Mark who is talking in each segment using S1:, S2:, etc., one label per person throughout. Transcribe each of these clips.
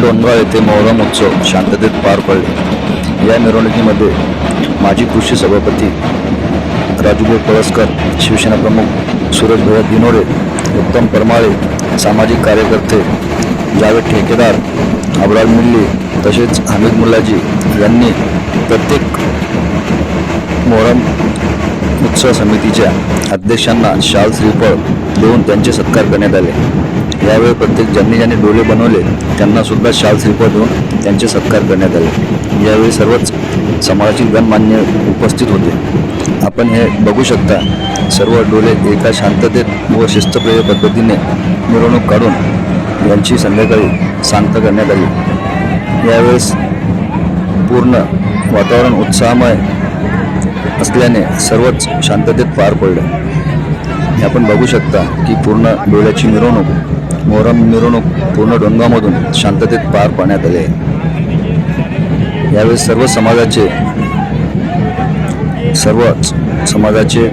S1: डोंगराळ येथे मोहरम उत्सव शांततेत पार पडले. या मिरवणुकीमध्ये माजी कृषी सभापती राजूभाऊ पळसकर शिवसेना प्रमुख सूरज भैया दिनोरे उत्तम परमाळे सामाजिक कार्यकर्ते जावेद ठेकेदार अबराज मुल्ली तसेच हमीद मुल्लाजी यांनी प्रत्येक मोहरम उत्सव समितीच्या अध्यक्षांना शाल श्रीफळ देऊन त्यांचे सत्कार करण्यात आले. यावेळी प्रत्येक ज्यांनी ज्यांनी डोळे बनवले त्यांना सुद्धा शाल श्रीपद देऊन त्यांचे सत्कार करण्यात आले. यावेळी सर्वच समाजातील गणमान्य उपस्थित होते. आपण हे बघू शकता सर्व डोळे एका शांततेत व शिस्तप्रिय पद्धतीने मिरवणूक काढून यांची संध्याकाळी शांत करण्यात आली. यावेळेस पूर्ण वातावरण उत्साहमय असल्याने सर्वच शांततेत पार पडलं. हे आपण बघू शकता की पूर्ण डोळ्याची मिरवणूक मोहरम मिरवणूक पूर्ण डोंगामधून शांततेत पार पाडण्यात आले. यावेळी सर्व समाजाचे सर्व समाजाचे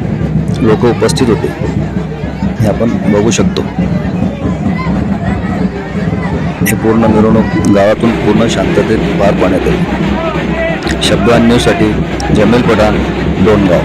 S1: लोक उपस्थित होते. हे आपण बघू शकतो. हे पूर्ण मिरवणूक गावातून पूर्ण शांततेत पार पाडण्यात आली. शब्द न्यूजसाठी जमील पठाण दोनगाव